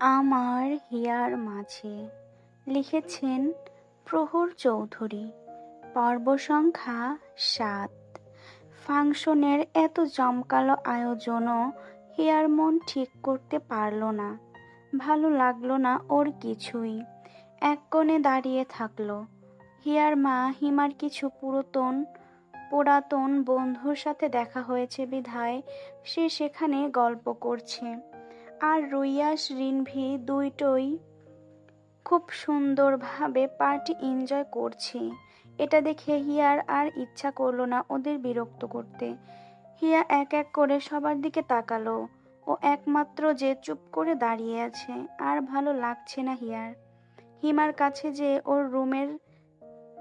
আমার হিয়ার মাঝে লিখেছেন প্রহর চৌধুরী। পর্ব সংখ্যা সাত। ফাংশনের এত জমকালো আয়োজনও হিয়ার মন ঠিক করতে পারল না। ভালো লাগল না ওর কিছুই। এক কোণে দাঁড়িয়ে থাকল। হিয়ার মা হিমার কিছু পুরাতন পুরাতন বন্ধুর সাথে দেখা হয়েছে বিধায় সে সেখানে গল্প করছে। আর রুইয়াস রিনভি দুইটোই খুব সুন্দরভাবে পার্টি এনজয় করছে। এটা দেখে হিয়ার আর ইচ্ছা করল না ওদের বিরক্ত করতে। হিয়া এক এক করে সবার দিকে তাকালো। ও একমাত্র যে চুপ করে দাঁড়িয়ে আছে, আর ভালো লাগছে না হিয়ার। হিমার কাছে যে ওর রুমের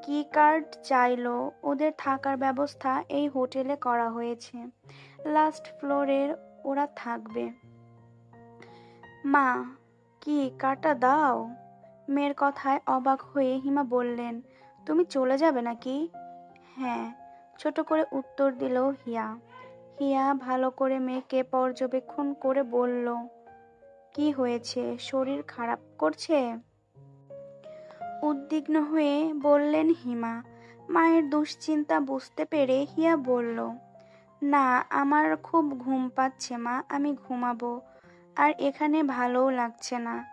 কি কার্ড চাইলো, ওদের থাকার ব্যবস্থা এই হোটেলে করা হয়েছে। লাস্ট ফ্লোরের ওরা থাকবে। মা, কি কাটা দাও? মেয়ের কথায় অবাক হয়ে হিমা বললেন, তুমি চলে যাবে নাকি? হ্যাঁ। ছোট করে উত্তর দিল হিয়া। হিয়া ভালো করে মেয়েকে পর্যবেক্ষণ করে বলল, কি হয়েছে? শরীর খারাপ করছে? উদ্বিগ্ন হয়ে বললেন হিমা। মায়ের দুশ্চিন্তা বুঝতে পেরে হিয়া বলল, না, আমার খুব ঘুম পাচ্ছে মা, আমি ঘুমাবো। আর এখানে ভালোও লাগছে না।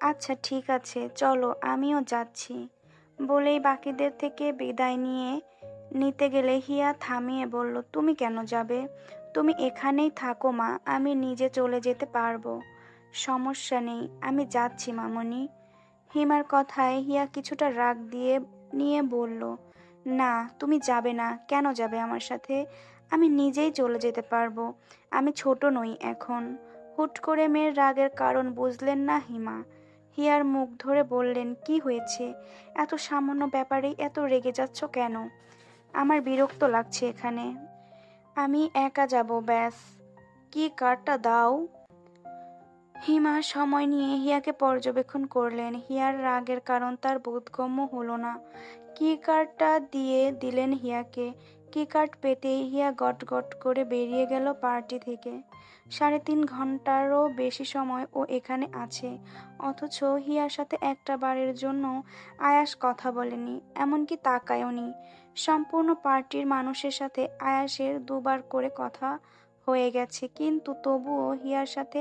আচ্ছা ঠিক আছে, চলো, আমিও যাচ্ছি। বলেই বাকিদের থেকে বিদায় নিয়ে নিতে গেলে হিয়া থামিয়ে বলল, তুমি কেন যাবে? তুমি এখানেই থাকো মা, আমি নিজে চলে যেতে পারব। সমস্যা নেই, আমি যাচ্ছি মামনি। হিমার কথায় হিয়া কিছুটা রাগ দিয়ে, নিয়ে বলল, না, তুমি যাবে না, কেন যাবে আমার সাথে? আমি নিজেই চলে যেতে পারব, আমি ছোট নই এখন। হুট করে মেয়ের রাগের কারণ বুঝলেন না হিমা। হিয়ার মুখ ধরে বললেন, কি হয়েছে? এত সামান্য ব্যাপারেই এত রেগে যাচ্ছ কেন? আমার বিরক্ত লাগছে এখানে। আমি একা যাব, ব্যাস। কি কার্ডটা দাও? হিমা সময় নিয়ে হিয়াকে পর্যবেক্ষণ করলেন। হিয়ার রাগের কারণ তার বোধগম্য হলো না। কি কার্ডটা দিয়ে দিলেন হিয়াকে? কি কার্ড পেতেই হিয়া গট গট করে বেরিয়ে গেল পার্টি থেকে। সাড়ে তিন ঘন্টারও বেশি সময় ও এখানে আছে। অথচ হিয়ার সাথে একটা বারের জন্য আয়াস কথা বলেনি, এমনকি তাকায়ওনি। সম্পূর্ণ পার্টির মানুষের সাথে আয়াসের দুবার করে কথা হয়ে গেছে, কিন্তু তবুও হিয়ার সাথে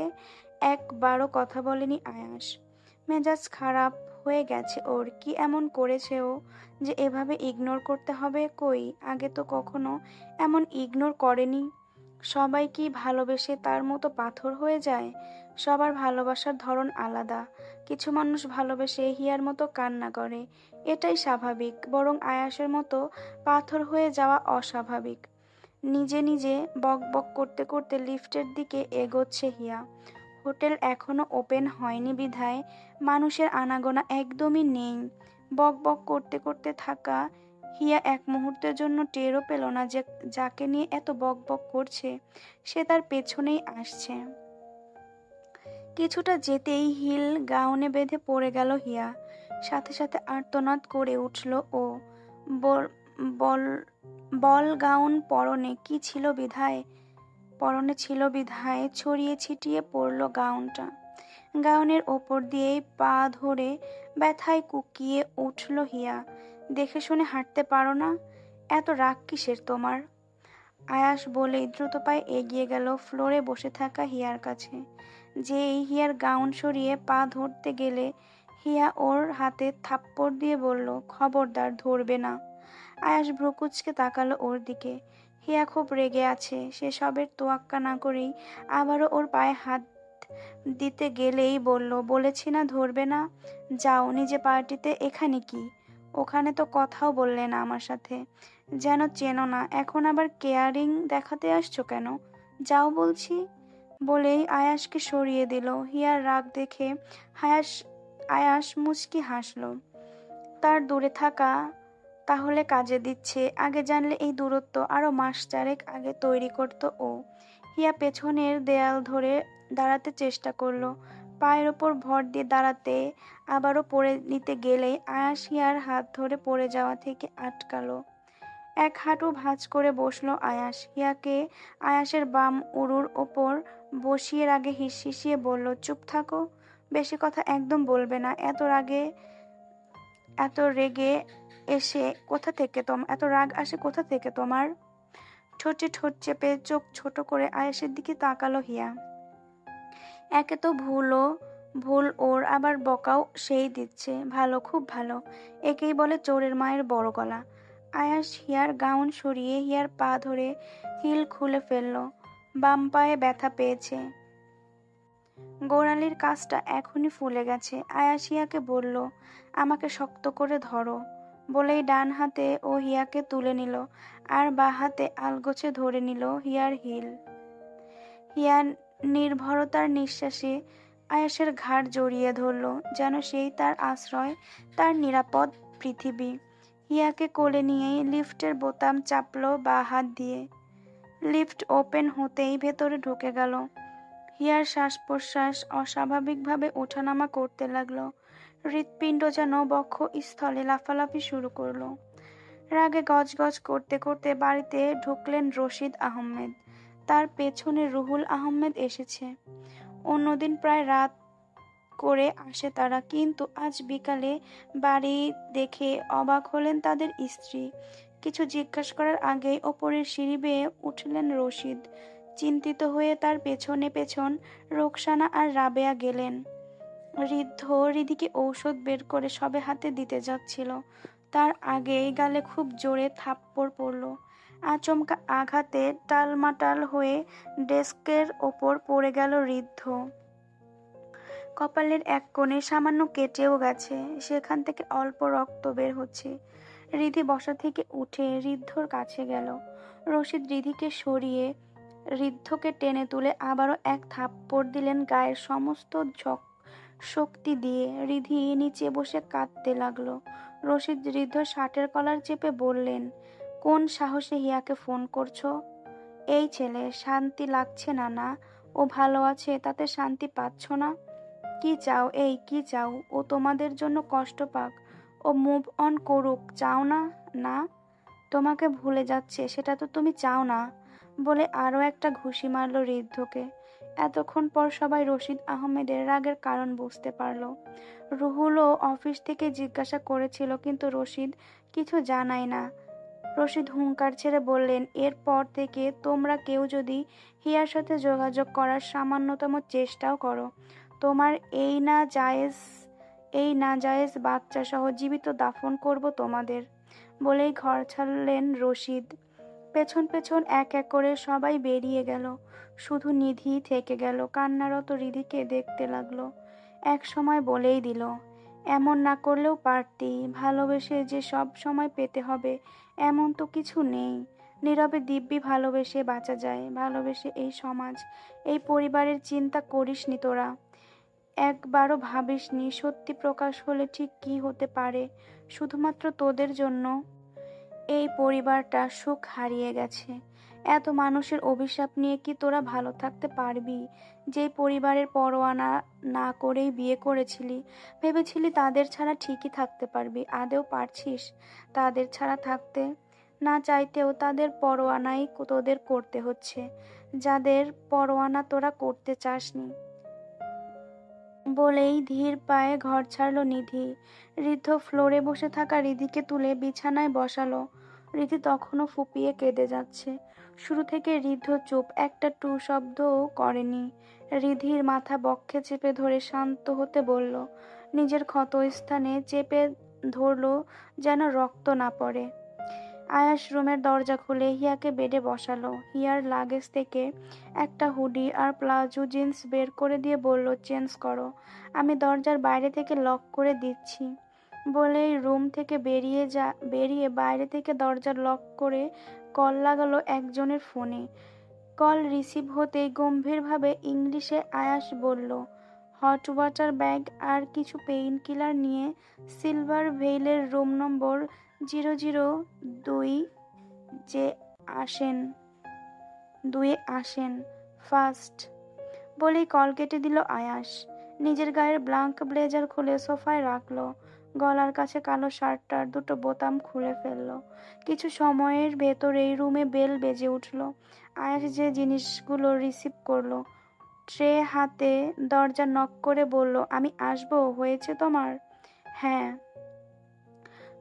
একবারও কথা বলেনি আয়াস। মেজাজ খারাপ হয়ে গেছে ওর, কি এমন করেছে ও যে এভাবে ইগনোর করতে হবে? কই? আগে তো কখনো এমন ইগনোর করেনি। সবাই কি ভালোবেসে তার মতো পাথর হয়ে যায়? সবার ভালোবাসার ধরন আলাদা। কিছু মানুষ ভালোবেসে হিয়ার মতো কান্না করে। এটাই স্বাভাবিক, বরং আয়াসের মতো পাথর হয়ে যাওয়া অস্বাভাবিক। নিজে নিজে বক বক করতে করতে লিফটের দিকে এগোচ্ছে হিয়া। হোটেল এখনও ওপেন হয়নি বিধায়, মানুষের আনাগোনা একদমই নেই। বক বক করতে করতে থাকা হিয়া এক মুহূর্তের জন্য টেরও পেল না যে যাকে নিয়ে এত বক বক করছে, সে তার পেছনেই আসছে। কিছুটা যেতেই হিল গাউনে বেঁধে পড়ে গেল হিয়া। সাথে সাথে আর্তনাদ করে উঠল ও বল বল গাউন পরনে, কি ছিল বিধায়? পরনে ছিল বিধায়, ছড়িয়ে ছিটিয়ে পড়ল গাউনটা। গাউনের ওপর দিয়েই পা ধরে ব্যথায় কুকিয়ে উঠল হিয়া। দেখে শুনে হাঁটতে পারো না? এত রাগ কিসের তোমার? আয়াস বলেই দ্রুত পায়ে এগিয়ে গেল ফ্লোরে বসে থাকা হিয়ার কাছে। যে এই হিয়ার গাউন সরিয়ে পা ধরতে গেলে হিয়া ওর হাতে থাপ্পড় দিয়ে বলল, খবরদার, ধরবে না। আয়াস ভ্রুকুচকে তাকালো ওর দিকে। হিয়া খুব রেগে আছে, সে সবের তোয়াক্কা না করেই আবারও ওর পায়ে হাত দিতে গেলেই বলল, বলেছি না ধরবে না। যাও, নিজে পার্টিতে এখানে কি? ওখানে তো কথাও বললে না আমার সাথে। যেন চেনো না, এখন আবার কেয়ারিং দেখাতে আসছো কেন? যাও বলছি। বলেই আয়াসকে সরিয়ে দিল। হিয়ার রাগ দেখে হায়াস আয়াস মুচকি হাসল। তার দূরে থাকা তাহলে কাজে দিচ্ছে। আগে জানলে এই দূরত্ব আরও মাস চারেক আগে তৈরি করত ও। হিয়া পেছনের দেয়াল ধরে দাঁড়াতে চেষ্টা করল। পায়ের ওপর ভর দিয়ে দাঁড়াতে, আবারও পড়ে নিতে গেলেই আয়াস হিয়ার হাত ধরে পড়ে যাওয়া থেকে আটকালো। এক হাঁটু ভাঁজ করে বসল আয়াস। হিয়াকে আয়াসের বাম উরুর ওপর বসিয়ে আগে হিসিয়ে বলল, চুপ থাকো, বেশি কথা একদম বলবে না। এত রাগে, এত রেগে এসে কোথা থেকে তোম, এত রাগ আসে কোথা থেকে তোমার? ঠোঁটে ঠোঁট চেপে চোখ ছোট করে আয়েসের দিকে তাকালো হিয়া। একে তো ভুলও, ভুল ওর আবার বকাও সেই দিচ্ছে, ভালো, খুব ভালো। একেই বলে চোরের মায়ের বড় গলা। আয়াস হিয়ার গাউন সরিয়ে হিয়ার পা ধরে হিল খুলে ফেলল। বাম পায়ে ব্যথা পেয়েছে। গোড়ালির কাজটা এখনই ফুলে গেছে। আয়াস হিয়াকে বলল, আমাকে শক্ত করে ধরো। বলেই ডান হাতে ও হিয়াকে তুলে নিল। আর বা হাতে আলগোছে ধরে নিল হিয়ার হিল। হিয়া নির্ভরতার নিঃশ্বাসে আয়াসের ঘাড় জড়িয়ে ধরল, যেন সেই তার আশ্রয়, তার নিরাপদ পৃথিবী। হিয়াকে কোলে নিয়েই লিফটের বোতাম চাপলো বা হাত দিয়ে। লিফট ওপেন হতেই ভেতরে ঢুকে গেল। হিয়ার শ্বাস প্রশ্বাস অস্বাভাবিকভাবে ওঠানামা করতে লাগল। হৃৎপিণ্ড যেন বক্ষ স্থলে লাফালাফি শুরু করল। রাগে গজগজ করতে করতে বাড়িতে ঢুকলেন রশিদ আহমেদ। তার পেছনে রুহুল আহমেদ এসেছে। অন্যদিন প্রায় রাত করে আসে তারা, কিন্তু আজ বিকালে বাড়ি দেখে অবাক হলেন তাদের স্ত্রী। কিছু জিজ্ঞাসা করার আগেই ওপরের সিঁড়ি বেয়ে উঠলেন রশিদ। চিন্তিত হয়ে তার পেছনে পেছন রোকসানা আর রাবেয়া গেলেন। ঋদ্ধ রিদিকে ঔষধ বের করে সবে হাতে দিতে যাচ্ছিল। তার আগেই গালে খুব জোরে থাপ্পড় পড়ল। আচমকা আঘাতে টালমাটাল হয়ে ডেস্কের ওপর পড়ে গেল ঋদ্ধ। কপালের এক কোণে সামান্য কেটেও গেছে। সেখান থেকে অল্প রক্ত বের হচ্ছে। রিধি বসা থেকে উঠে ঋদ্ধর কাছে গেল। রশিদ রিধিকে সরিয়ে ঋদ্ধকে টেনে তুলে আবারও এক থাপ্পড় দিলেন গায়ের সমস্ত ঝক শক্তি দিয়ে। রিধি নিচে বসে কাঁদতে লাগল। রশিদ ঋদ্ধ শার্টের কলার চেপে বললেন কোন সাহসে হিয়াকে ফোন করছ? এই ছেলে, শান্তি লাগছে না না? ও ভালো আছে, তাতে শান্তি পাচ্ছ না? কি চাও, এই কি চাও? ও তোমাদের জন্য কষ্ট পাক। ও মুভ অন করুক, চাও না? না? তোমাকে ভুলে যাচ্ছে, সেটা তো তুমি চাও না? বলে আরও একটা ঘুষি মারল ঋদ্ধকে। এতক্ষণ পর সবাই রশিদ আহমেদের রাগের কারণ বুঝতে পারল। রুহুলও অফিস থেকে জিজ্ঞাসা করেছিল, কিন্তু রশিদ কিছু জানায় না। রশিদ হুঙ্কার ছেড়ে বললেন, এরপর থেকে তোমরা কেউ যদি হিয়ার সাথে যোগাযোগ করার সামান্যতম চেষ্টাও করো। তোমার এই না জায়েজ, এই না জায়েজ বাচ্চা সহ জীবিত দাফন করব তোমাদের। বলেই ঘর ছাড়লেন রশিদ। পেছন পেছন এক এক করে সবাই বেরিয়ে গেল। শুধু নিধি থেকে গেল। কান্নারত রিধিকে দেখতে লাগল। এক সময় বলেই দিল এমন না করলেও পারতি, ভালোবেসে যে সব সময় পেতে হবে, এমন তো কিছু নেই। নীরবে দিব্যি ভালোবেসে বাঁচা যায়, ভালোবেসে এই সমাজ, এই পরিবারের চিন্তা করিসনি তোরা। একবারও ভাবিসনি সত্যি প্রকাশ হলে ঠিক কি হতে পারে, শুধুমাত্র তোদের জন্য? এই পরিবারটা সুখ হারিয়ে গেছে। এত মানুষের অভিশাপ নিয়ে কি তোরা ভালো থাকতে পারবি? যে পরিবারের পরোয়ানা না করেই বিয়ে করেছিলি, ভেবেছিলি তাদের ছাড়া ঠিকই থাকতে পারবি আদেও পারছিস? তাদের ছাড়া থাকতে না চাইতেও তাদের পরোয়ানাই তোদের করতে হচ্ছে, যাদের পরোয়ানা তোরা করতে চাসনি। বলেই ধীর পায়ে ঘর ছাড়লো নিধি। ঋদ্ধ ফ্লোরে বসে থাকা রিধিকে তুলে বিছানায় বসালো। রিধি তখনও ফুপিয়ে কেঁদে যাচ্ছে। শুরু থেকে ঋদ্ধ চুপ, একটা টু শব্দও করেনি। রিধির মাথা বক্ষে চেপে ধরে শান্ত হতে বলল, নিজের ক্ষত স্থানে চেপে ধরল যেন রক্ত না পড়ে। আয়াস রুমের দরজা খুলে হিয়াকে বেডে বসালো। হিয়ার লাগেজ থেকে একটা হুডি আর প্লাজো জিন্স বের করে দিয়ে বলল, চেঞ্জ করো। আমি দরজার বাইরে থেকে লক করে দিচ্ছি। বলেই রুম থেকে বেরিয়ে যা, বেরিয়ে বাইরে থেকে দরজা লক করে কল লাগালো একজনের ফোনে। কল রিসিভ হতেই গম্ভীরভাবে ইংলিশে আয়াস বলল হট ওয়াটার ব্যাগ আর কিছু পেইন কিলার নিয়ে সিলভার ভেইলের রুম নম্বর জিরো জিরো দুই যে আসেন দুয়ে আসেন, ফার্স্ট বলেই কল কেটে দিল আয়াস। নিজের গায়ের ব্লাঙ্ক ব্লেজার খুলে সোফায় রাখল। গলার কাছে কালো শার্টটার দুটো বোতাম খুলে ফেলল। কিছু সময়ের ভেতরেই রুমে বেল বেজে উঠল। আয়াস যে জিনিসগুলো রিসিভ করল, ট্রে হাতে দরজা নক করে বলল, আমি আসব, হয়েছে তোমার? হ্যাঁ।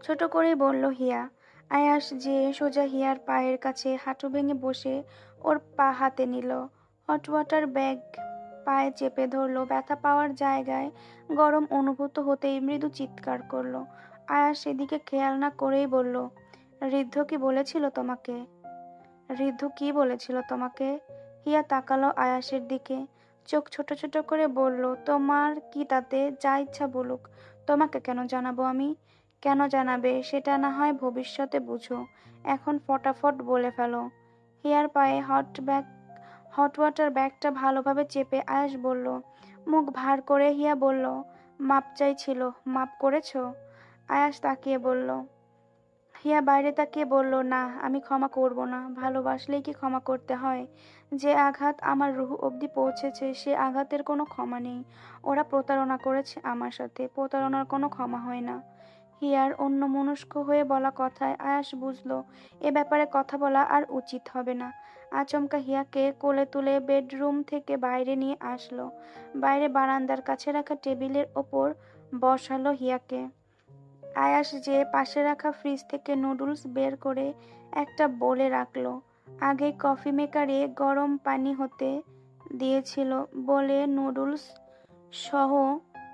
ছোট করে বলল হিয়া। আয়াস যে সোজা হিয়ার পায়ের কাছে হাঁটু ভেঙে বসে ওর পা হাতে নিল। Hot water bag. পায়ে চেপে ধরলো, ব্যথা পাওয়ার জায়গায় গরম অনুভূত হতেই মৃদু চিৎকার করল। আয়াস সেদিকে খেয়াল না করেই বলল, ঋদ্ধ কি বলেছিল তোমাকে? ঋদ্ধ কি বলেছিল তোমাকে? হিয়া তাকালো আয়াসের দিকে। চোখ ছোট ছোট করে বলল, তোমার কি তাতে যা ইচ্ছা বলুক, তোমাকে কেন জানাব আমি? কেন জানাবে, সেটা না হয় ভবিষ্যতে বুঝো। এখন ফটাফট বলে ফেলো। হিয়ার পায়ে হট ব্যাগ হট ওয়াটার ব্যাগটা ভালোভাবে চেপে আয়াস বলল, মুখ ভার করে হিয়া বলল, মাপ চাইছিল, মাপ করেছ? আয়াস তাকিয়ে বলল, হিয়া বাইরে তাকিয়ে বলল, না, আমি ক্ষমা করব না, ভালোবাসলেই কি ক্ষমা করতে হয়? যে আঘাত আমার রুহ অবধি পৌঁছেছে, সে আঘাতের কোনো ক্ষমা নেই। ওরা প্রতারণা করেছে আমার সাথে, প্রতারণার কোনো ক্ষমা হয় না। হিয়ার অন্য মনস্ক হয়ে বলা কথায় আয়াস বুঝলো, এ ব্যাপারে কথা বলা আর উচিত হবে না। আচমকা হিয়াকে কোলে তুলে বেডরুম থেকে বাইরে নিয়ে আসলো। বাইরে বারান্দার কাছে রাখা টেবিলের ওপর বসালো হিয়াকে। আয়াস যে পাশে রাখা ফ্রিজ থেকে নুডলস বের করে একটা বলে রাখল। আগে কফি মেকারে গরম পানি হতে দিয়েছিল বলে, নুডলস সহ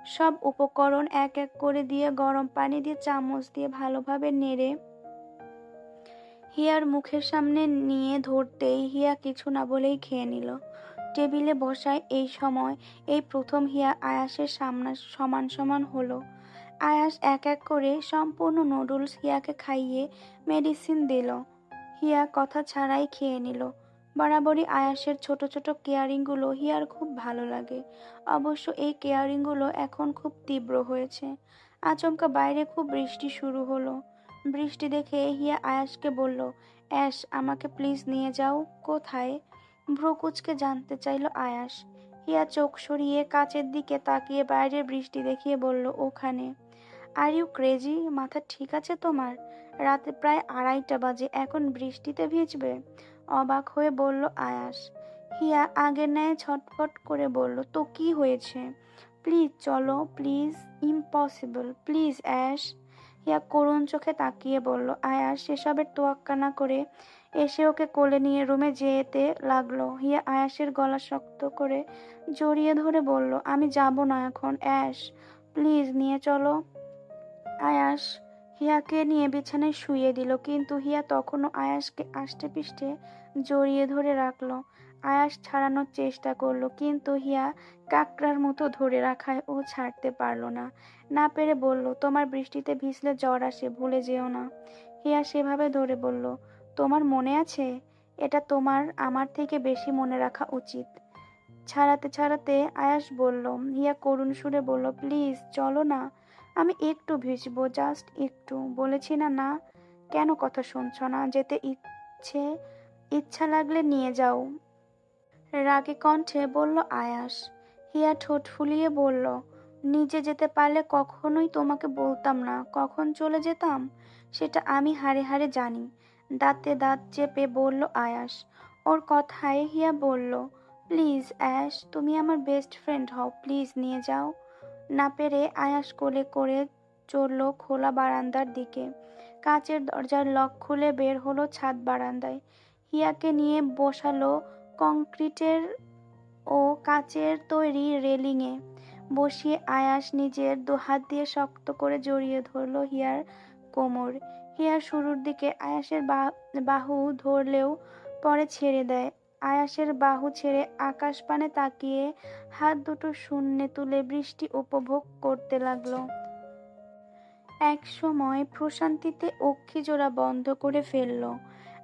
সব উপকরণ এক এক করে দিয়ে গরম পানি দিয়ে চামচ দিয়ে ভালোভাবে নেড়ে হিয়ার মুখের সামনে নিয়ে ধরতেই হিয়া কিছু না বলেই খেয়ে নিল। টেবিলে বসায় এই সময় এই প্রথম হিয়া আয়াসের সামনা সমান সমান হলো। আয়াস এক এক করে সম্পূর্ণ নুডলস হিয়াকে খাইয়ে মেডিসিন দিল। হিয়া কথা ছাড়াই খেয়ে নিল। বরাবরই আয়াসের ছোট ছোট কেয়ারিংগুলো হিয়ার খুব ভালো লাগে। অবশ্য এই কেয়ারিংগুলো এখন খুব তীব্র হয়েছে। আচমকা বাইরে খুব বৃষ্টি শুরু হলো। বৃষ্টি দেখে হিয়া আয়াসকে বলল অ্যাশ আমাকে প্লিজ নিয়ে যাও। কোথায়? ভ্রুকুচকে জানতে চাইল আয়াস। হিয়া চোখ সরিয়ে কাচের দিকে তাকিয়ে বাইরের বৃষ্টি দেখিয়ে বলল, ওখানে। আর ইউ ক্রেজি মাথা ঠিক আছে তোমার? রাতে প্রায় আড়াইটা বাজে, এখন বৃষ্টিতে ভিজবে? অবাক হয়ে বলল আয়াস। হিয়া আগের ন্যায় ছটফট করে বলল, তো কি হয়েছে? প্লিজ চলো প্লিজ ইম্পসিবল প্লিজ অ্যাশ হিয়া করুণ চোখে তাকিয়ে বলল আয়াস সেসবের তোয়াক্কা না করে এসে ওকে কোলে নিয়ে রুমে যেতে লাগল। হিয়া আয়াসের গলা শক্ত করে জড়িয়ে ধরে বলল, আমি যাব না এখন, অ্যাশ, প্লিজ নিয়ে চলো। আয়াস হিয়াকে নিয়ে বিছানায় শুয়ে দিল, কিন্তু হিয়া তখনও আয়াসকে আষ্টে পিষ্টে জড়িয়ে ধরে রাখল। আয়াস ছাড়ানোর চেষ্টা করল, কিন্তু হিয়া কাকড়ার মতো ধরে রাখায় ও ছাড়তে পারল না। না পেরে বলল, তোমার বৃষ্টিতে ভিজলে জ্বর আসে, ভুলে যেও না। হিয়া সেভাবে ধরে বলল, তোমার মনে আছে? এটা তোমার, আমার থেকে বেশি মনে রাখা উচিত। ছাড়াতে ছাড়াতে আয়াস বলল, হিয়া করুণ সুরে বলল, প্লিজ, চলো না। আমি একটু ভিজবো, জাস্ট একটু। বলেছি না না, কেন কথা শুনছ না? যেতে ইচ্ছে, ইচ্ছা লাগলে নিয়ে যাও। রাগে কণ্ঠে বলল, আয়াস। হিয়া ঠোঁট ফুলিয়ে বলল, নিজে যেতে পারলে কখনোই তোমাকে বলতাম না। কখন চলে যেতাম? সেটা আমি হারে হারে জানি। দাঁতে দাঁত চেপে বলল, আয়াস। ওর কথায় হিয়া বলল, প্লিজ, অ্যাশ, তুমি আমার বেস্ট ফ্রেন্ড হও। প্লিজ, নিয়ে যাও। না পেরে আয়াস কোলে করে চলল খোলা বারান্দার দিকে। কাচের দরজার লক খুলে বের হলো ছাদ বারান্দায়। হিয়াকে নিয়ে বসালো কংক্রিটের ও কাচের তৈরি রেলিংয়ে বসিয়ে আয়াস নিজের দুহাত দিয়ে শক্ত করে জড়িয়ে ধরলো হিয়ার কোমর। হিয়ার শুরুর দিকে আয়াসের বাহু ধরলেও পরে ছেড়ে দেয়। আয়াসের বাহু ছেড়ে আকাশ পানে তাকিয়ে হাত দুটো শূন্যে তুলে বৃষ্টি উপভোগ করতে লাগল। এক সময় প্রশান্তিতে অক্ষি জোড়া বন্ধ করে ফেলল।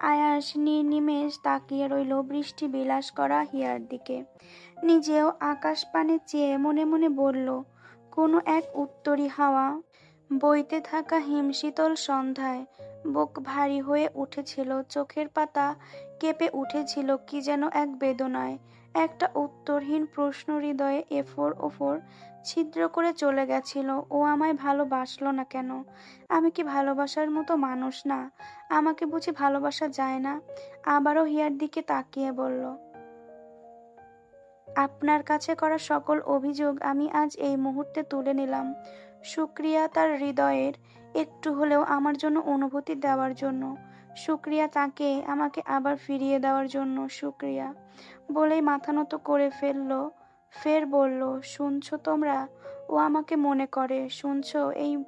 আয়াস নির্নিমেষ তাকিয়ে রইল বৃষ্টি বিলাস করা হিয়ার দিকে। নিজেও আকাশ পানে চেয়ে মনে মনে বলল, কোনো এক উত্তরী হাওয়া। বইতে থাকা হিমশীতল সন্ধ্যায় বুক ভারী হয়ে উঠেছিল, চোখের পাতা কেঁপে উঠেছিল কি যেন এক বেদনায়। একটা উত্তরহীন প্রশ্ন হৃদয়ে এফোর ওফোর ছিদ্র করে চলে গেছিল। ও আমায় ভালোবাসলো না কেন? আমি কি ভালোবাসার মতো মানুষ না? আমাকে বুঝি ভালোবাসা যায় না? আবারও হিয়ার দিকে তাকিয়ে বলল, আপনার কাছে করা সকল অভিযোগ আমি আজ এই মুহূর্তে তুলে নিলাম। শুক্রিয়া তার হৃদয়ের একটু হলেও আমার জন্য অনুভূতি দেওয়ার জন্য। শুক্রিয়া তাকে আমাকে আবার ফিরিয়ে দেওয়ার জন্য শুক্রিয়া বলেই মাথা নত করে ফেলল ফের বলল, শুনছো তোমরা? ও আমাকে মনে করে, শুনছো? এই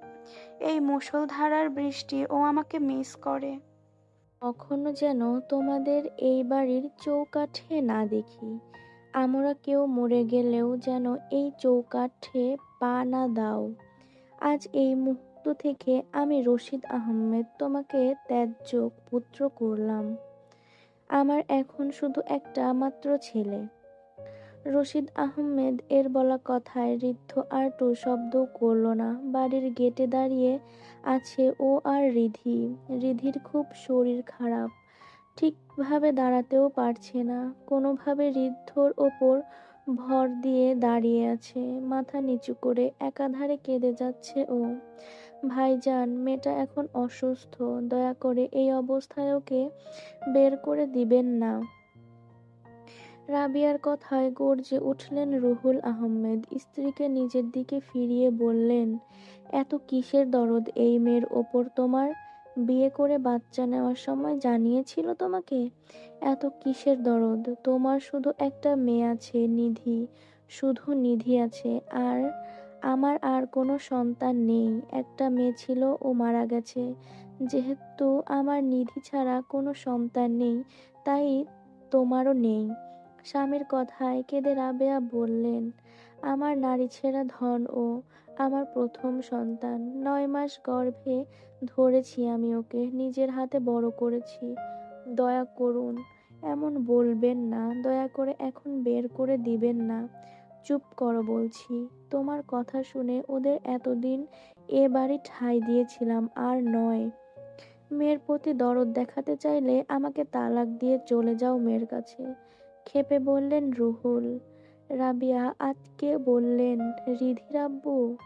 এই মুষলধারার বৃষ্টি, ও আমাকে মিস করে। কখনো যেন তোমাদের এই বাড়ির চৌকাঠে না দেখি। আমরা কেউ মরে গেলেও যেন এই চৌকাঠে পা না দাও। আজ এই মুহূর্ত থেকে আমি রশিদ আহমেদ তোমাকে ত্যায্য পুত্র করলাম। আমার এখন শুধু একটা মাত্র ছেলে। রশিদ আহমেদ এর বলা কথায় ঋদ্ধ আর টু শব্দও করল না। বাড়ির গেটে দাঁড়িয়ে আছে ও আর রিধি। রিধির খুব শরীর খারাপ। ঠিকভাবে দাঁড়াতেও পারছে না। কোনোভাবে ঋদ্ধর ওপর ভর দিয়ে দাঁড়িয়ে আছে। মাথা নিচু করে একাধারে কেঁদে যাচ্ছে ও। ভাইজান, মেয়েটা এখন অসুস্থ। দয়া করে এই অবস্থায় ওকে বের করে দিবেন না। রাবিয়ার কথায় গর্জে উঠলেন রুহুল আহমেদ। স্ত্রীকে নিজের দিকে ফিরিয়ে বললেন, এত কিসের দরদ এই মেয়ের ওপর তোমার? বিয়ে করে বাচ্চা নেওয়ার সময় জানিয়েছিল তোমাকে? এত কিসের দরদ? তোমার শুধু একটা মেয়ে আছে, নিধি। শুধু নিধি আছে। আর আমার আর কোনো সন্তান নেই। একটা মেয়ে ছিল ও মারা গেছে। যেহেতু আমার নিধি ছাড়া কোনো সন্তান নেই, তাই তোমারও নেই। স্বামীর কথায় কেঁদে রাবেয়া বললেন, আমার নারী ছেঁড়া ধন ও আমার প্রথম সন্তান। নয় মাস গর্ভে ধরেছি আমি ওকে, নিজের হাতে বড় করেছি। দয়া করুন, এমন বলবেন না, দয়া করে এখন বের করে দিবেন না। চুপ করো বলছি, তোমার কথা শুনে ওদের এতদিন এ বাড়ি ঠাঁই দিয়েছিলাম, আর নয়। মেয়ের প্রতি দরদ দেখাতে চাইলে আমাকে তালাক দিয়ে চলে যাও মেয়ের কাছে। খেপে বললেন, রুহুল, রাবিয়া আজকে বললেন, রিধির আব্বু,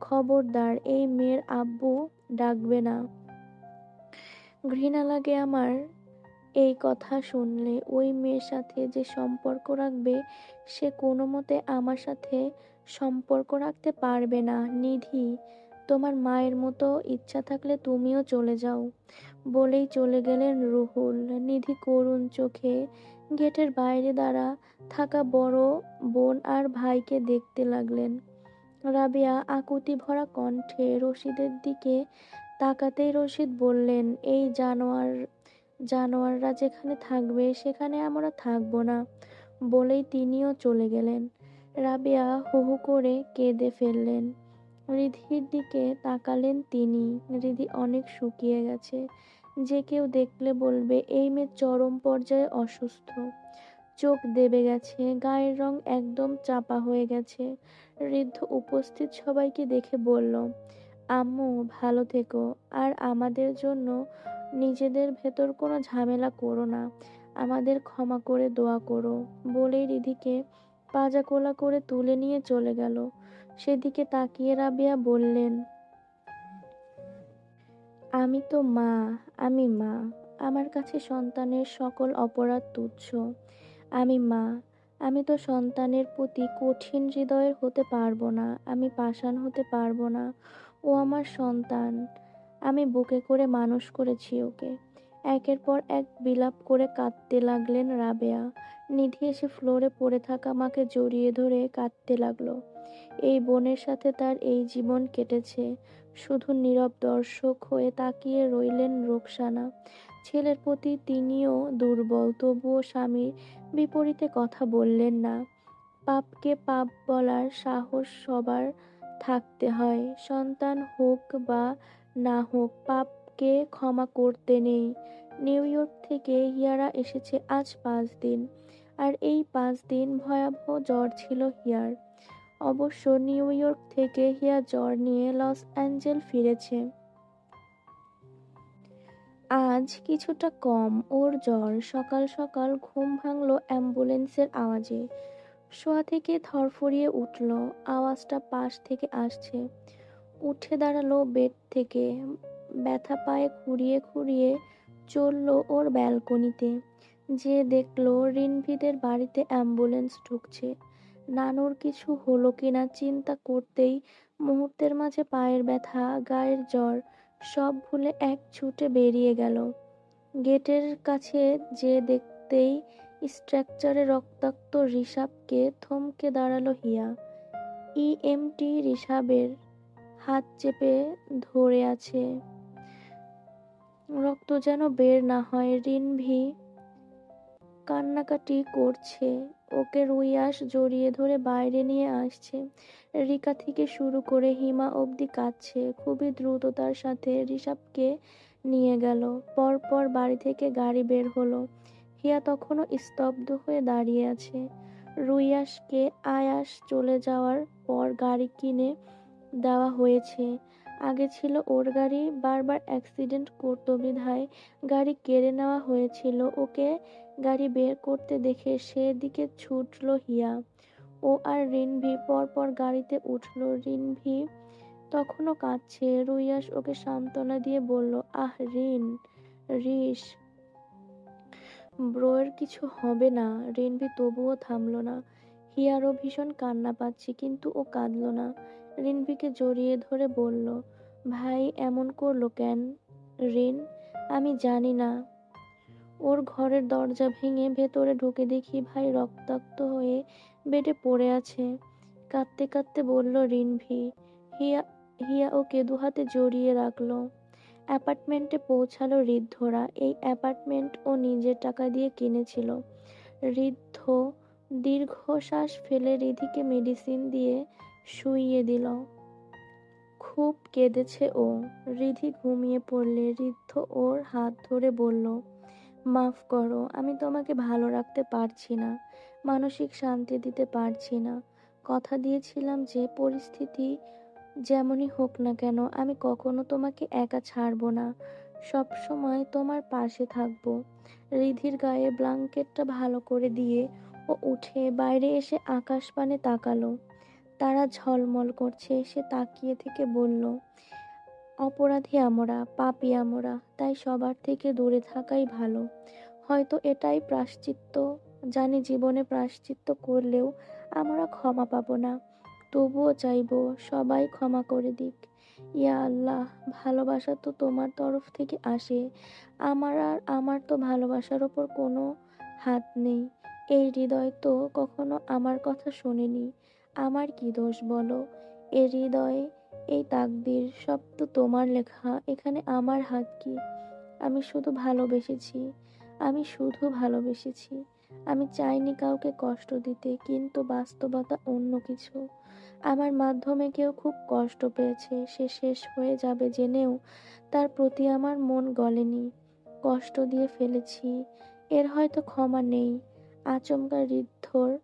খবরদার, এই মেয়ের আব্বু ডাকবে না। ঘৃণা লাগে আমার এই কথা শুনলে। ওই মেয়ের সাথে যে সম্পর্ক রাখবে, সে কোনো মতে আমার সাথে সম্পর্ক রাখতে পারবে না। নিধি তোমার মায়ের মতো ইচ্ছা থাকলে তুমিও চলে যাও। বলেই চলে গেলেন রুহুল। নিধি করুণ চোখে গেটের বাইরে দাঁড়া থাকা বড় বোন আর ভাইকে দেখতে লাগলেন। রাবিয়া আকুতি ভরা কণ্ঠে রশিদের দিকে তাকাতেই রশিদ বললেন, এই জানোয়ার, জানোয়াররা যেখানে থাকবে সেখানে আমরা থাকব না। বলেই তিনিও চলে গেলেন। রাবিয়া হু হু করে কেঁদে ফেললেন। রিধির দিকে তাকালেন তিনি। রিধি অনেক শুকিয়ে গেছে। যে কেউ দেখলে বলবে, এই মেয়ে চরম পর্যায়ে অসুস্থ। চোখ দেবে গেছে, গায়ের রং একদম চাপা হয়ে গেছে। ঋদ্ধ উপস্থিত সবাইকে দেখে বলল, আম্মু, ভালো থেকো। আর আমাদের জন্য নিজেদের ভেতর কোনো ঝামেলা করো না। আমাদের ক্ষমা করে দোয়া করো। বলেই রিধিকে পাজা কোলা করে তুলে নিয়ে চলে গেল। সেদিকে তাকিয়ে রাবিয়া বললেন, আমি তো মা, আমি মা, আমার কাছে সন্তানের সকল অপরাধ তুচ্ছ। আমি মা, আমি তো সন্তানের প্রতি কঠিন হৃদয়ের হতে পারব না, আমি পাষাণ হতে পারব না। ও আমার সন্তান, আমি বুকে করে মানুষ করেছি ওকে। একের পর এক বিলাপ করে কাঁদতে লাগলেন রাবেয়া। নিধি এসে ফ্লোরে পড়ে থাকা মাকে জড়িয়ে ধরে কাঁদতে লাগল। এই বোনের সাথে তার এই জীবন কেটেছে। শুধু নীরব দর্শক হয়ে তাকিয়ে রইলেন রোকসানা। ছেলের প্রতি তিনিও দুর্বল, তবুও স্বামীর বিপরীতে কথা বললেন না। পাপকে পাপ বলার সাহস সবার থাকতে হয়। সন্তান হোক বা না হোক, পাপকে ক্ষমা করতে নেই। নিউ ইয়র্ক থেকে হিয়ারা এসেছে আজ পাঁচ দিন। আর এই পাঁচ দিন ভয়াবহ জ্বর ছিল হিয়ার। অবশ্য নিউ ইয়র্ক থেকে হিয়া জ্বর নিয়ে লস অ্যাঞ্জেল ফিরেছে। আজ কিছুটা কম, ওর জ্বর। সকাল সকাল ঘুম ভাঙল অ্যাম্বুলেন্সের আওয়াজে। শোয়া থেকে থরফরিয়ে উঠল, আওয়াজটা পাশ থেকে আসছে। উঠে দাঁড়াল বেড থেকে, ব্যথা পায়ে খুঁড়িয়ে খুঁড়িয়ে চলল ওর ব্যালকনিতে। যে দেখল রিনভিদের বাড়িতে অ্যাম্বুলেন্স ঢুকছে। নানুর কিছু হলো কিনা চিন্তা করতেই মুহূর্তের মাঝে পায়ের ব্যথা, গায়ের জ্বর, সব ভুলে এক ছুটে বেরিয়ে গেল। গেটের কাছে যে দেখতেই স্ট্রাকচারে রক্তাক্ত ঋষাবকে থমকে দাঁড়াল হিয়া। ইএমটি ঋষাবের হাত চেপে ধরে আছে। রক্ত যেন বের না হয় রিনভি কান্নাকাটি করছে। ওকে রুইয়াস জড়িয়ে ধরে বাইরে নিয়ে আসছে। রিকা থেকে শুরু করে হিমা অবধি কাঁদছে। খুবই দ্রুততার সাথে ঋষাবকে নিয়ে গেল। পরপর বাড়ি থেকে গাড়ি বের হলো। হিয়া তখনও স্তব্ধ হয়ে দাঁড়িয়ে আছে। রুইয়াসকে আয়াস চলে যাওয়ার পর গাড়ি কিনে দেওয়া হয়েছে। আগে ছিল ওর গাড়ি, বারবার অ্যাক্সিডেন্ট করতো বিধায় গাড়ি কেড়ে নেওয়া হয়েছিল। ওকে গাড়ি বের করতে দেখে সেদিকে ছুটল হিয়া। ও আর রিনভি পরপর গাড়িতে উঠল। রিনভি তখনও কাঁদছে। রুইয়াস ওকে সান্ত্বনা দিয়ে বলল, আহ, রিন, রিস, ব্রোয়ের কিছু হবে না। রিনভি তবুও থামল না। হিয়ারও ভীষণ কান্না পাচ্ছে, কিন্তু ও কাঁদল না। রিনভিকে জড়িয়ে ধরে বলল, ভাই, এমন করল কেন? রিন, আমি জানি না। ওর ঘরের দরজা ভেঙে ভেতরে ঢুকে দেখি ভাই রক্তাক্ত হয়ে বেডে পড়ে আছে। কাঁদতে কাঁদতে বলল, রিনভি, হিয়া হিয়া ওকে দুহাতে জড়িয়ে রাখল। অ্যাপার্টমেন্টে পৌঁছালো ঋদ্ধরা। এই অ্যাপার্টমেন্ট ও নিজের টাকা দিয়ে কিনেছিল। ঋদ্ধ দীর্ঘশ্বাস ফেলে রিধিকে মেডিসিন দিয়ে শুইয়ে দিল। খুব কেঁদেছে ও। রিধি ঘুমিয়ে পড়লে ঋদ্ধ ওর হাত ধরে বলল মাফ করো, আমি তোমাকে ভালো রাখতে পারছি না, মানসিক শান্তি দিতে পারছি না। কথা দিয়েছিলাম যে, পরিস্থিতি যেমনই হোক না কেন, আমি কখনো তোমাকে একা ছাড়বো না। সব সময় তোমার পাশে থাকব। রিধির গায়ে ব্লাঙ্কেটটা ভালো করে দিয়ে ও উঠে বাইরে এসে আকাশ পানে তাকালো। তারা ঝলমল করছে, সে তাকিয়ে থেকে বলল অপরাধী আমরা, পাপি আমরা, তাই সবার থেকে দূরে থাকাই ভালো। হয়তো এটাই প্রাশ্চিত্য, জানি জীবনে প্রাশ্চিত্য করলেও আমরা ক্ষমা পাবো না। তবুও চাইব সবাই ক্ষমা করে দিক। ইয়া আল্লাহ, ভালোবাসা তো তোমার তরফ থেকে আসে। আমার আর আমার তো ভালোবাসার ওপর কোনো হাত নেই। এই হৃদয় তো কখনো আমার কথা শোনেনি। আমার কি দোষ বলো? এ হৃদয়ে এই তাকদির সব তো তোমার লেখা, এখানে আমার হাত কি? আমি শুধু ভালোবেসেছি, আমি শুধু ভালোবেসেছি। আমি চাইনি কাউকে কষ্ট দিতে, কিন্তু বাস্তবতা অন্য কিছু। আমার মাধ্যমে কেউ খুব কষ্ট পেয়েছে, সে শেষ হয়ে যাবে জেনেও তার প্রতি আমার মন গলেনি। কষ্ট দিয়ে ফেলেছি, এর হয়তো ক্ষমা নেই, আচমকা ঋদ্ধর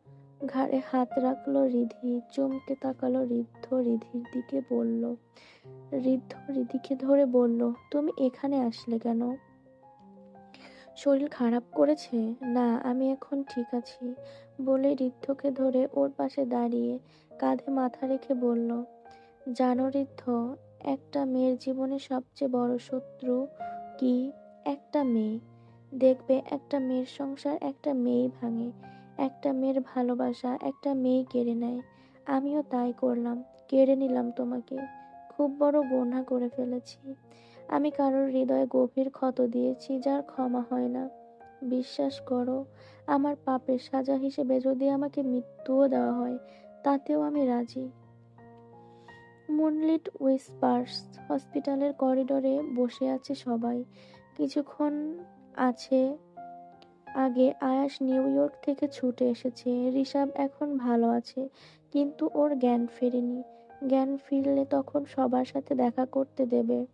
ঘাড়ে হাত রাখল রিধি, চমকে তাকালো ঋদ্ধ রিধির দিকে বলল। ঋদ্ধ রিধিকে ধরে বলল, তুমি এখানে আসলে কেন? শরীর খারাপ করেছে? না, আমি এখন ঠিক আছি। বলে ঋদ্ধকে ধরে ওর পাশে দাঁড়িয়ে কাঁধে মাথা রেখে বলল, জানো ঋদ্ধ একটা মেয়ের জীবনে সবচেয়ে বড় শত্রু কি? একটা মেয়ে। দেখবে একটা মেয়ের সংসার একটা মেয়েই ভাঙে। একটা মেয়ের ভালোবাসা একটা মেয়ে কেড়ে নেয়। আমিও তাই করলাম, কেড়ে নিলাম তোমাকে। খুব বড় গোনা করে ফেলেছি। আমি কারোর হৃদয়ে গভীর ক্ষত দিয়েছি যার ক্ষমা হয় না। বিশ্বাস করো, আমার পাপের সাজা হিসেবে যদি আমাকে মৃত্যুও দেওয়া হয়, তাতেও আমি রাজি। মুনলিট উইসপার্স হসপিটালের করিডোরে বসে আছে সবাই। কিছুক্ষণ আছে আগে আয়াস নিউ ইয়র্ক থেকে ছুটে এসেছে। ঋষাব এখন ভালো আছে, কিন্তু ওর জ্ঞান ফেরেনি। জ্ঞান ফিরলে তখন সবার সাথে দেখা করতে দেবে।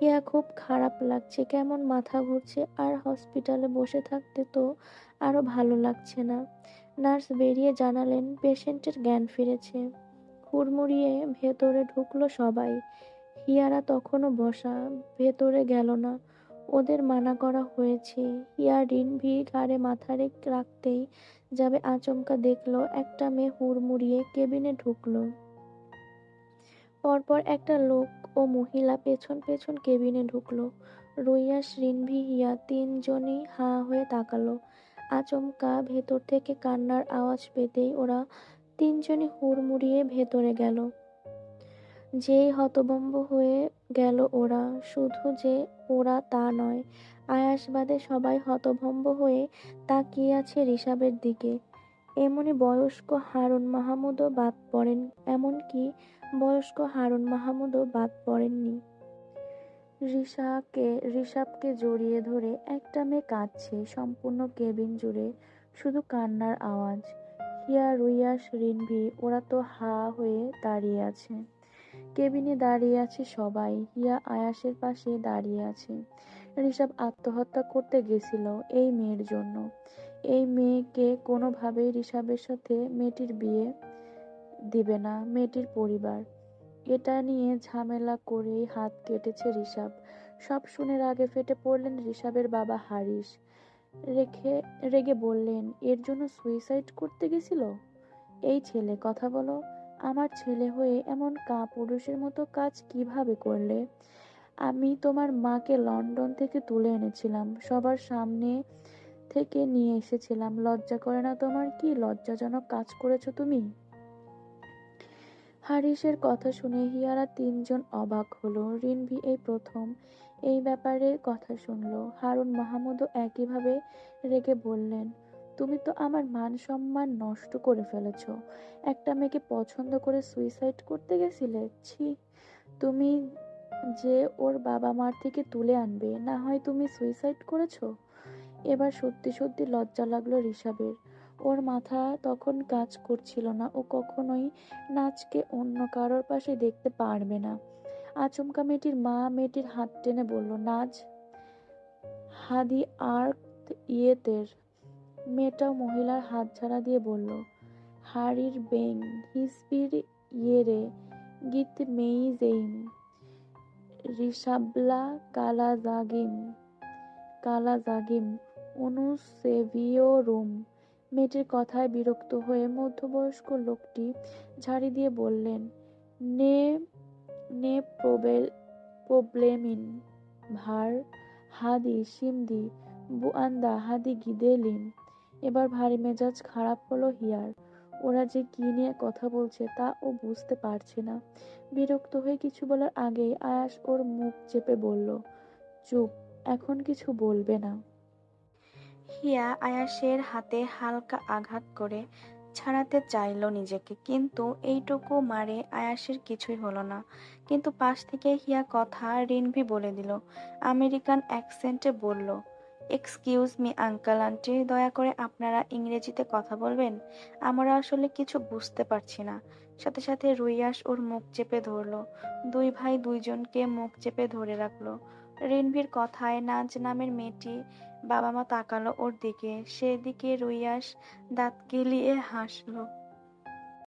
হিয়া খুব খারাপ লাগছে, কেমন মাথা ঘুরছে, আর হসপিটালে বসে থাকতে তো আরও ভালো লাগছে না। নার্স বেরিয়ে জানালেন, পেশেন্টের জ্ঞান ফিরেছে। হুড়মুড়িয়ে ভেতরে ঢুকলো সবাই। হিয়ারা তখনও বসা, ভেতরে গেল না। ওদের মানা করা হয়েছে। হিয়া রিনভি ঘাড়ে মাথা রেখ রাখতেই যাবে আচমকা দেখল, একটা মেয়ে হুড়মুড়িয়ে কেবিনে ঢুকলো। পরপর একটা লোক ও মহিলা পেছন পেছন কেবিনে ঢুকলো। রুইয়াস রিনভি হিয়া তিনজনই হাঁ হয়ে তাকালো। আচমকা ভেতর থেকে কান্নার আওয়াজ পেতেই ওরা তিনজনই হুড়মুড়িয়ে ভেতরে গেল। যেই হতভম্ব হয়ে গেল ওরা, শুধু যে ওরা তা নয় আয়াস বাদে সবাই হতভম্ব হয়ে তাকিয়ে আছে ঋষাবের দিকে। এমনি বয়স্ক হারুন মাহমুদও বাদ পড়েন, এমনকি বয়স্ক হারুন মাহমুদও বাদ পড়েননি। ঋষাকে, ঋষাবকে জড়িয়ে ধরে একটা মেয়ে কাঁদছে, সম্পূর্ণ কেবিন জুড়ে, শুধু কান্নার আওয়াজ। হিয়া রুইয়াস রিনভি ওরা তো হা হয়ে দাঁড়িয়ে আছে। কেবিনে দাঁড়িয়ে আছে সবাই। হিয়া আয়াসের পাশে দাঁড়িয়ে আছে। ঋষভ আত্মহত্যা করতে গেছিল এই মেয়ের জন্য। এই মেয়েকে কোনোভাবেই ঋষাবের সাথে মেয়েটির বিয়ে দিবে না, মেয়েটির পরিবার। এটা নিয়ে ঝামেলা করেই হাত কেটেছে ঋষভ। সব শুনে রাগে ফেটে পড়লেন ঋষভের বাবা হারিস রেখে, রেগে বললেন, এর জন্য সুইসাইড করতে গেছিল? এই ছেলে, কথা বলো। আমার ছেলে হয়ে এমন কা পুরুষের মতো কাজ কীভাবে করলে? আমি তোমার মাকে লন্ডন থেকে তুলে এনেছিলাম। সবার সামনে থেকে নিয়ে এসেছিলাম। লজ্জা করে না তোমার? কি লজ্জাজনক কাজ করেছ তুমি? হারিসের কথা শুনে হিয়ারা তিনজন অবাক হলো। রিনভি এই প্রথম এই ব্যাপারে কথা শুনলো। হারুন মাহমুদও একইভাবে রেগে বললেন তুমি তো আমার মান সম্মান নষ্ট করে ফেলেছ। একটা মেয়েকে পছন্দ করে সুইসাইড করতে গেছিলে? ছি, তুমি যে ওর বাবা মার থেকে তুলে আনবে, না হয় তুমি সুইসাইড করেছ? এবার সত্যি সত্যি লজ্জা লাগল ঋষাবের ওর মাথা তখন কাজ করছিল না, ও কখনোই নাচকে অন্য কারোর পাশে দেখতে পারবে না। আচমকা মেয়েটির মা মেয়েটির হাত টেনে বলল, নাচ, হাদি আর্ক ইয়েতের মেয়েটাও মহিলার হাত ছাড়া দিয়ে বলল হারির বেং হিসপির ইয়েরে, গীত মেই ঋষাবলা কালা জাগিম কালা জাগিম অনুসেভিওরুম মেয়েটির কথায় বিরক্ত হয়ে মধ্যবয়স্ক লোকটি ঝাড়ি দিয়ে বললেন, নে নে প্রবেল, প্রবলেমিন, ভার, হাদি, সিমদি, বুয়ান্দা, হাদি, গিদেলিন এবার ভারী মেজাজ খারাপ হলো হিয়ার। ওরা যে কি নিয়ে কথা বলছে তা ও বুঝতে পারছে না। বিরক্ত হয়ে কিছু বলার আগেই আয়াস ওর মুখ চেপে বলল, চুপ, এখন কিছু বলবে না। হিয়া আয়াসের হাতে হালকা আঘাত করে ছাড়াতে চাইল নিজেকে, কিন্তু এইটুকু মারে আয়াসের কিছুই হলো না। কিন্তু পাশ থেকে হিয়া কথা রিনভি বলে দিল, আমেরিকান অ্যাকসেন্টে বলল এক্সকিউজ মি আঙ্কাল আন্টি দয়া করে আপনারা ইংরেজিতে কথা বলবেন? আমরা আসলে কিছু বুঝতে পারছি না। সাথে সাথে রুইয়াস ওর মুখ চেপে ধরলো। দুই ভাই দুইজনকে মুখ চেপে ধরে রাখল। রিনভির কথায় নাজ নামের মেয়েটি বাবা মা তাকালো ওর দিকে। সেদিকে রুইয়াস দাঁত কেলিয়ে হাসলো।